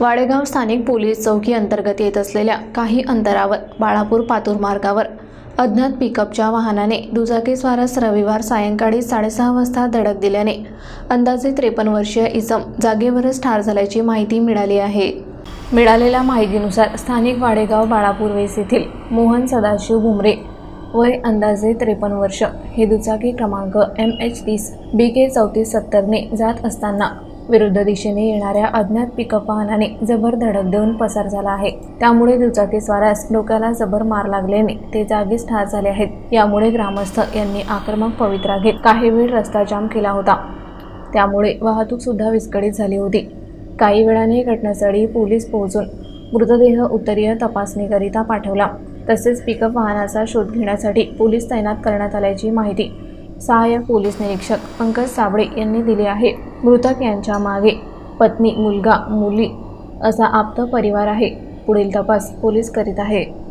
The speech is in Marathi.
वाडेगाव स्थानिक पोलीस चौकी अंतर्गत येत असलेल्या काही अंतरावर बाळापूर पातूर मार्गावर अज्ञात पिकअपच्या वाहनाने दुचाकीस्वारास रविवार सायंकाळी साडेसहा वाजता धडक दिल्याने अंदाजे त्रेपन्न वर्षीय इसम जागेवरच ठार झाल्याची माहिती मिळाली आहे. मिळालेल्या माहितीनुसार स्थानिक वाडेगाव बाळापूर वेस येथील मोहन सदाशिव भुमरे वय अंदाजे त्रेपन्न वर्ष. हे दुचाकी क्रमांक एम एच तीस बी के चौतीस सत्तरने जात असताना विरुद्ध दिशेने येणाऱ्या अज्ञात पिकअप वाहनाने जबर धडक देऊन पसार झाला आहे. त्यामुळे दुचाकी स्वारास डोक्याला जबर मार लागल्याने ते जागीच ठार झाले आहेत. यामुळे ग्रामस्थ यांनी आक्रमक पवित्रा घेत काही वेळ रस्ता जाम केला होता. त्यामुळे वाहतूक सुद्धा विस्कळीत झाली होती. काही वेळाने घटनास्थळी पोलीस पोहोचून मृतदेह उत्तरीय तपासणीकरिता पाठवला. तसेच पिकअप वाहनाचा शोध घेण्यासाठी पोलीस तैनात करण्यात आल्याची माहिती सहाय्यक पोलीस निरीक्षक पंकज साबळे यांनी दिले आहे. मृतक यांच्या मागे पत्नी मुलगा मुली असा आप्त परिवार आहे. पुढील तपास पोलीस करीत आहे.